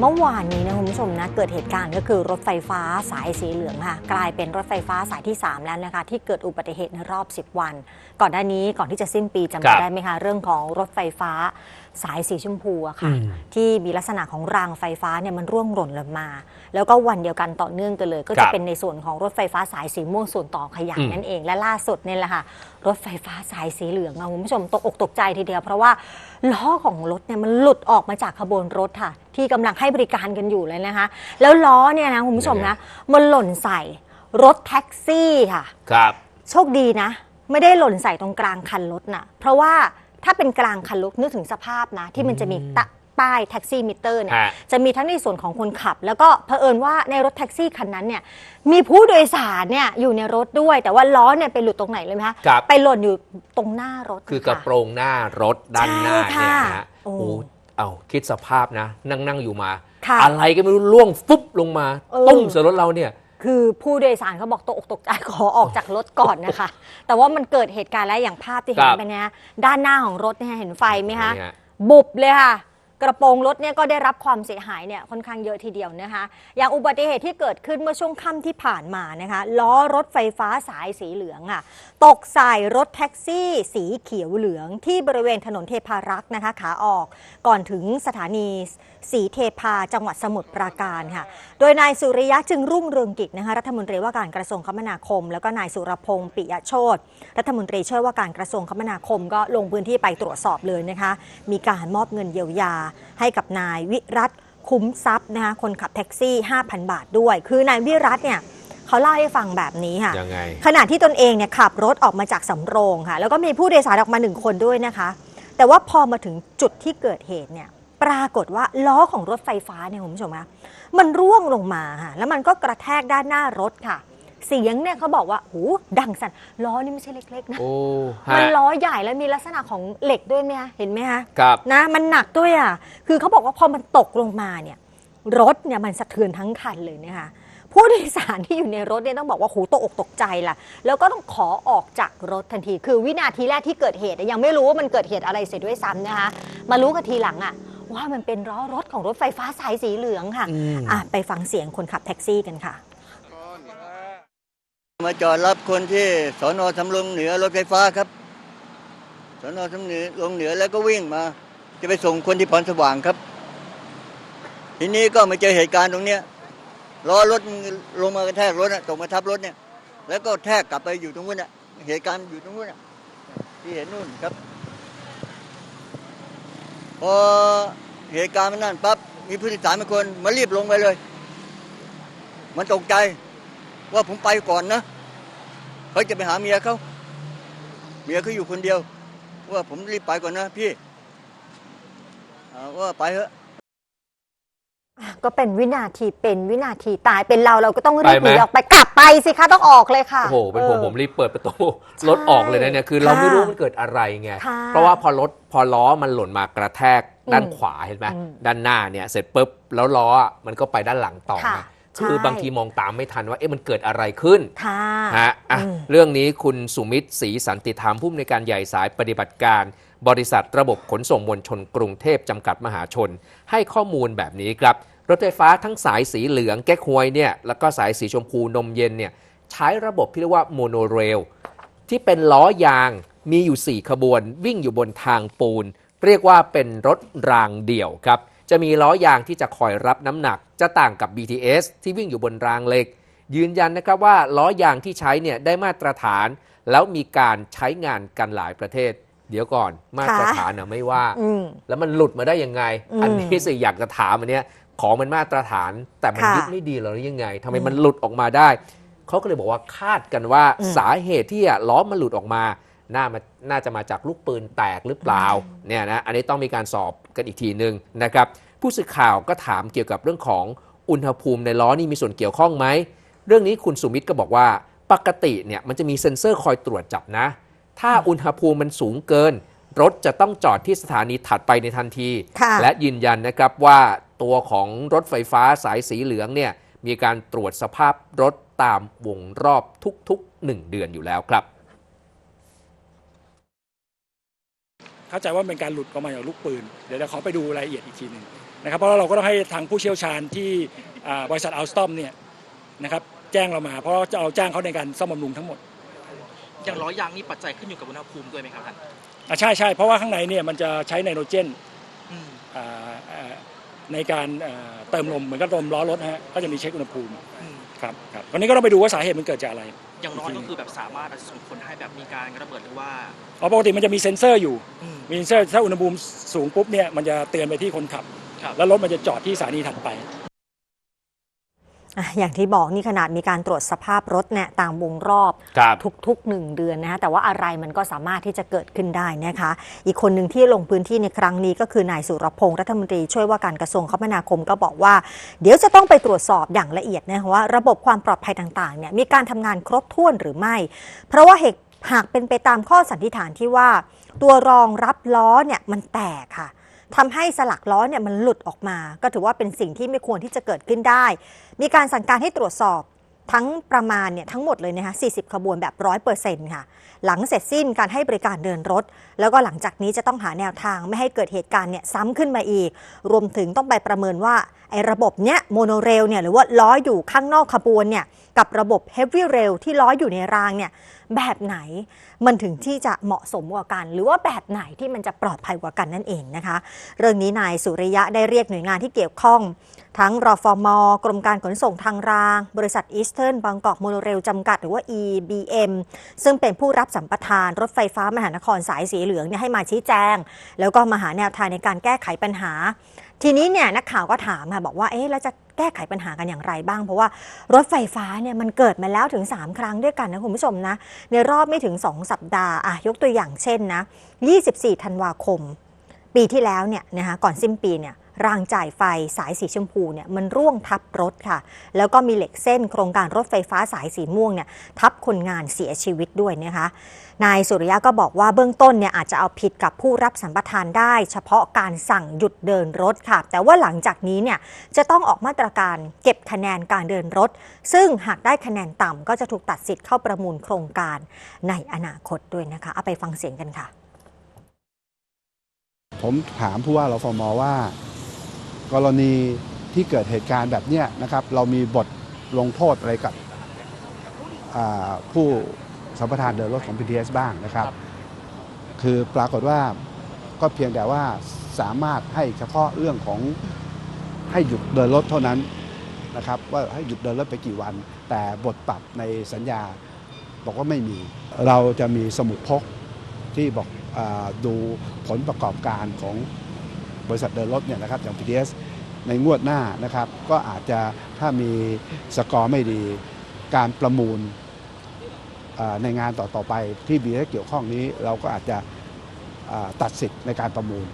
เมื่อวานนี้นะคุณผู้ชมนะเกิดเหตุการณ์ก็คือรถไฟฟ้าสายสีเหลืองค่ะกลายเป็นรถไฟฟ้าสายที่ 3 แล้วนะคะ ที่เกิดอุบัติเหตุในรอบ 10 วัน ก่อนหน้านี้ก่อนที่จะสิ้นปีจำครับได้ไหมคะเรื่องของรถไฟฟ้า สายสีชมพูอะค่ะอืมที่มีลักษณะของรางไฟฟ้าเนี่ยมันร่วงหล่นลงมา แล้วก็วันเดียวกันต่อเนื่องกันเลย ก็ครัจะบเป็นในส่วนของรถไฟฟ้าสายสีม่วงส่วนต่อขยายอืมนั่นเองและล่าสุดเนี่ยแหละค่ะ รถไฟฟ้าสายสีเหลืองอะคุณผู้ชมตกอกตกใจทีเดียว เพราะว่าล้อของรถเนี่ยมันหลุดออกมาจากขบวนรถค่ะ ที่กำลังให้บริการกันอยู่เลยนะคะ แล้วล้อเนี่ยนะคุณผู้ชมนะมันหล่นใส่รถแท็กซี่ค่ะ ครับ โชคดีนะ ไม่ได้หล่นใส่ตรงกลางคันรถนะเพราะว่า ถ้าเป็นกลางคันรถนึกถึงสภาพนะ ที่มันจะมีตะป้ายแท็กซี่มิเตอร์เนี่ยฮะ จะมีทั้งในส่วนของคนขับ แล้วก็เผอิญว่าในรถแท็กซี่คันนั้นเนี่ยมีผู้โดยสารเนี่ยอยู่ในรถด้วย แต่ว่าล้อเนี่ยไปหลุดตรงไหนเลยไหมคะครับ ไปหล่นอยู่ตรงหน้ารถคือกระโปรงหน้ารถด้านหน้าใช่เนี่ยค่ะนะฮะโอ้โอ้เอาคิดสภาพนะ นั่งนั่งอยู่มา ค่ะอะไรก็ไม่รู้ล่วงฟุบลงมา เออ ตุ้มใส่รถเราเนี่ย คือผู้โดยสารเขาบอกตกอกตกใจขอออกจากรถก่อนนะคะ แต่ว่ามันเกิดเหตุการณ์แล้วอย่างภาพที่เห็คนรับ ไปเนี่ยด้านหน้าของรถเนี่ยเห็นไฟไหมคะเนี่ยบุบเลยค่ะ กระโปรงรถเนี่ยก็ได้รับความเสียหายเนี่ยค่อนข้างเยอะทีเดียวนะคะ อย่างอุบัติเหตุที่เกิดขึ้นเมื่อช่วงค่ำที่ผ่านมานะคะล้อรถไฟฟ้าสายสีเหลืองอะตกใส่รถแท็กซี่สีเขียวเหลือง ที่บริเวณถนนเทพารักษ์นะคะขาออกก่อนถึงสถานีสีเทพาจังหวัดสมุทรปราการค่ะ โดยนายสุริยะจึงรุ่งเรืองกิจนะคะรัฐมนตรีว่าการกระทรวงคมนาคม แล้วก็นายสุรพงศ์ปิยโชตรัฐมนตรีช่วยว่าการกระทรวงคมนาคมก็ลงพื้นที่ไปตรวจสอบเลยนะคะมีการมอบเงินเยียวยาให้กับนายวิรัตคุ้มทรัพย์นะคะคนขับแท็กซี่ 5,000 บาทด้วย คือนายวิรัตเนี่ยเขาเล่าให้ฟังแบบนี้ค่ะยังไงขณะที่ตนเองเนี่ยขับรถออกมาจากสำโรงค่ะ แล้วก็มีผู้โดยสารออกมาหนึ่งคนด้วยนะคะ แต่ว่าพอมาถึงจุดที่เกิดเหตุเนี่ยปรากฏว่าล้อของรถไฟฟ้าเนี่ยคุณผู้ชมคะมันร่วงลงมาค่ะแล้วมันก็กระแทกด้านหน้ารถค่ะ เสียงเนี่ยเขาบอกว่าหูดังสั่นล้อนี่ไม่ใช่เล็กๆนะโอ้มันฮะล้อใหญ่แล้วมีลักษณะของเหล็กด้วยเนี่ยเห็นไหมคะครับ นะมันหนักด้วยอะคือเขาบอกว่าพอมันตกลงมาเนี่ยรถเนี่ยมันสะเทือนทั้งคันเลยนะคะ ผู้โดยสารที่อยู่ในรถเนี่ยต้องบอกว่าหูตกอกตกใจล่ะ แล้วก็ต้องขอออกจากรถทันที คือวินาทีแรกที่เกิดเหตุเนี่ยยังไม่รู้ว่ามันเกิดเหตุอะไรเสร็จด้วยซ้ำนะคะ มารู้กันทีหลังอะว่ามันเป็นล้อรถของรถไฟฟ้าสายสีเหลืองค่ะ อืม อะไปฟังเสียงคนขับแท็กซี่กันค่ะ มาจอดรับคนที่สอนอสำโรงเหนือรถไฟฟ้าครับสอนอสำเหนือลงเหนือแล้วก็วิ่งมา จะไปส่งคนที่พรสว่างครับ ทีนี้ก็มาเจอเหตุการณ์ตรงเนี้ยล้อรถลงมากระแทกรถน่ะตกมาทับรถเนี่ย แล้วก็แทกกลับไปอยู่ตรงนู้นน่ะเหตุการณ์อยู่ตรงนู้นน่ะที่เห็นนู่นครับพอเหตุการณ์มันนั่นปั๊บมีผู้โดยสารบางคนมารีบลงไปเลย มันตกใจว่าผมไปก่อนนะ เขาจะไปหาเมียเขาเมียเขาอยู่คนเดียว ว่าผมรีบไปก่อนนะพี่อ่าว่าไปเถอะก็เป็นวินาทีเป็นวินาทีตายเป็นเราเราก็ต้องรีบไปไหมหนีออกไปกลับไปสิคะต้องออกเลยค่ะโอ้โหเป็นผมออผมรีบเปิดประตูรถออกเลยนะเนี่ยคือเราค่ะไม่รู้มันเกิดอะไรไงค่ะเพราะว่าพอรถพอล้อมันหล่นมากระแทกด้านอืมขวาเห็นไหมอืมด้านหน้าเนี่ยเสร็จปุ๊บแล้วล้ออะมันก็ไปด้านหลังต่อค่ะไงคือใช่บางทีมองตามไม่ทันว่าเอ๊ะมันเกิดอะไรขึ้นค่ะฮะอะอืม เรื่องนี้คุณสุมิตรศรีสันติธรรมผู้อำนวยการใหญ่สายปฏิบัติการ บริษัทระบบขนส่งมวลชนกรุงเทพจำกัดมหาชน ให้ข้อมูลแบบนี้ครับ รถไฟฟ้าทั้งสายสีเหลืองแก้ควยเนี่ยแล้วก็สายสีชมพูนมเย็นเนี่ยใช้ระบบที่เรียกว่าโมโนเรลที่เป็นล้อยางมีอยู่ 4 ขบวน วิ่งอยู่บนทางปูน เรียกว่าเป็นรถรางเดี่ยวครับจะมีล้อยางที่จะคอยรับน้ำหนัก จะต่างกับ BTS ที่วิ่งอยู่บนรางเหล็ก ยืนยันนะครับว่าล้อยางที่ใช้เนี่ยได้มาตรฐาน แล้วมีการใช้งานกันหลายประเทศ เดี๋ยวก่อนมาตรฐานนะไม่ว่าอืมแล้วมันหลุดมาได้ยังไงอืมอันนี้สิอยากจะถามอันเนี้ยของมันมาตรฐานแต่มันค่ะยึดไม่ดีเหรอหรือยังไงทำไมมันหลุดออกมาได้เขาก็เลยบอกว่าคาดกันว่าอืมสาเหตุที่อะล้อมันหลุดออกมาน่ามาน่าจะมาจากลูกปืนแตกหรือเปล่าเนี่ยนะอันนี้ต้องมีการสอบกันอีกทีหนึ่งนะครับ ผู้สื่อข่าวก็ถามเกี่ยวกับเรื่องของอุณหภูมิในล้อนี่มีส่วนเกี่ยวข้องไหม เรื่องนี้คุณสุมิตรก็บอกว่า ปกติเนี่ยมันจะมีเซ็นเซอร์คอยตรวจจับนะ ถ้าอุณหภูมิมันสูงเกิน รถจะต้องจอดที่สถานีถัดไปในทันทีค่ะและยืนยันนะครับว่าตัวของรถไฟฟ้าสายสีเหลืองเนี่ยมีการตรวจสภาพรถตามวงรอบทุกๆ 1 เดือนอยู่แล้วครับ เข้าใจว่าเป็นการหลุดออกมาจากลูกปืน เดี๋ยวเราขอไปดูรายละเอียดอีกทีหนึ่งนะครับเพราะเราก็ต้องให้ทางผู้เชี่ยวชาญที่อ่าบริษัทอัลสตอมเนี่ยนะครับ แจ้งเรามา เพราะเราจะเอาจ้างเขาในการซ่อมบำรุงทั้งหมดอย่างล้อยางนี่ปัจจัยขึ้นอยู่กับอุณหภูมิด้วยไหมครับท่านอะใช่ใช่เพราะว่าข้างในเนี่ยมันจะใช้ไนโตรเจนอืมอ่าอ่าในการอ่าเติมลมเหมือนกับลมล้อรถนะฮะก็จะมีเช็คอุณหภูมิอืมครับครับวันนี้ก็ต้องไปดูว่าสาเหตุมันเกิดจากอะไร อย่างน้อยก็คือแบบสามารถส่งผลให้แบบมีการระเบิดหรือว่าอ๋อปกติมันจะมีเซ็นเซอร์อยู่ อืมมีเซ็นเซอร์ถ้าอุณหภูมิสูงปุ๊บเนี่ยมันจะเตือนไปที่คนขับ ครับแล้วรถมันจะจอดที่สถานีถัดไป อะอย่างที่บอกนี่ขนาดมีการตรวจสภาพรถเนี่ยตามวงรอบครับทุกๆ1เดือนนะคะแต่ว่าอะไรมันก็สามารถที่จะเกิดขึ้นได้นะคะอีกคนหนึ่งที่ลงพื้นที่ในครั้งนี้ก็คือนายสุรพงศ์รัฐมนตรีช่วยว่าการกระทรวงคมนาคมก็บอกว่า เดี๋ยวจะต้องไปตรวจสอบอย่างละเอียดนะคะว่า ระบบความปลอดภัยต่างๆเนี่ยมีการทำงานครบถ้วนหรือไม่ เพราะว่าหากหากเป็นไปตามข้อสันนิษฐานที่ว่า ตัวรองรับล้อเนี่ยมันแตกค่ะ ทำให้สลักล้อเนี่ยมันหลุดออกมา ก็ถือว่าเป็นสิ่งที่ไม่ควรที่จะเกิดขึ้นได้ มีการสั่งการให้ตรวจสอบทั้งประมาณเนี่ยทั้งหมดเลยนะคะ 40 ขบวนแบบ 100%ค่ะ หลังเสร็จสิ้นการให้บริการเดินรถ แล้วก็หลังจากนี้จะต้องหาแนวทางไม่ให้เกิดเหตุการณ์เนี่ยซ้ำขึ้นมาอีก รวมถึงต้องไปประเมินว่าไอ้ระบบเนี้ยโมโนเรลเนี่ยหรือว่าล้ออยู่ข้างนอกขบวนเนี่ยกับระบบเฮฟวี่เรลที่ล้ออยู่ในรางเนี่ยแบบไหนมันถึงที่จะเหมาะสมกว่ากัน หรือว่าแบบไหนที่มันจะปลอดภัยกว่ากันนั่นเองนะคะ เรื่องนี้นายสุริยะได้เรียกหน่วยงานที่เกี่ยวข้อง ทั้งรอฟอมกรมการขนส่งทางราง บริษัทอีสเทิร์นบางกอกโมโนเรลจำกัดหรือว่า EBM ซึ่งเป็นผู้รับสัมปทานรถไฟฟ้ามหานครสายสีเหลืองเนี่ยให้มาชี้แจง แล้วก็มาหาแนวทางในการแก้ไขปัญหา ทีนี้เนี่ยนักข่าวก็ถามค่ะบอกว่าเอ๊ะแล้วจะ แก้ไขปัญหากันอย่างไรบ้าง เพราะว่ารถไฟฟ้าเนี่ยมันเกิดมาแล้วถึง 3 ครั้งด้วยกันนะคุณผู้ชมนะ ในรอบไม่ถึง 2 สัปดาห์อะยกตัวอย่างเช่นนะ 24 ธันวาคม ปีที่แล้วเนี่ยนะคะก่อนสิ้นปีเนี่ย รางจ่ายไฟสายสีชมพูเนี่ยมันร่วงทับรถค่ะ แล้วก็มีเหล็กเส้นโครงการรถไฟฟ้าสายสีม่วงเนี่ยทับคนงานเสียชีวิตด้วยนะคะนายสุริยะก็บอกว่าเบื้องต้นเนี่ยอาจจะเอาผิดกับผู้รับสัมปทานได้ เฉพาะการสั่งหยุดเดินรถค่ะ แต่ว่าหลังจากนี้เนี่ยจะต้องออกมาตรการเก็บคะแนนการเดินรถ ซึ่งหากได้คะแนนต่ำก็จะถูกตัดสิทธิ์เข้าประมูลโครงการในอนาคตด้วยนะคะเอาไปฟังเสียงกันค่ะ ผมถามผู้ว่ารฟมว่า กรณีที่เกิดเหตุการณ์แบบนี้นะครับ เรามีบทลงโทษอะไรกับผู้สัมปทานเดินรถของ PTS บ้างนะครับ คือปรากฏว่าก็เพียงแต่ว่าสามารถให้เฉพาะเรื่องของให้หยุดเดินรถเท่านั้นนะครับ ว่าให้หยุดเดินรถไปกี่วัน แต่บทปรับในสัญญาบอกว่าไม่มี เราจะมีสมุดพกที่บอกอดูผลประกอบการของ บริษัทเดินรถเนี่ยนะครับอย่าง PTS ในงวดหน้านะครับก็อาจจะถ้ามีสกอร์ไม่ดีการประมูลในงานต่อๆไปที่มีเกี่ยวข้องนี้เราก็อาจจะตัดสิทธิ์ในการประมูล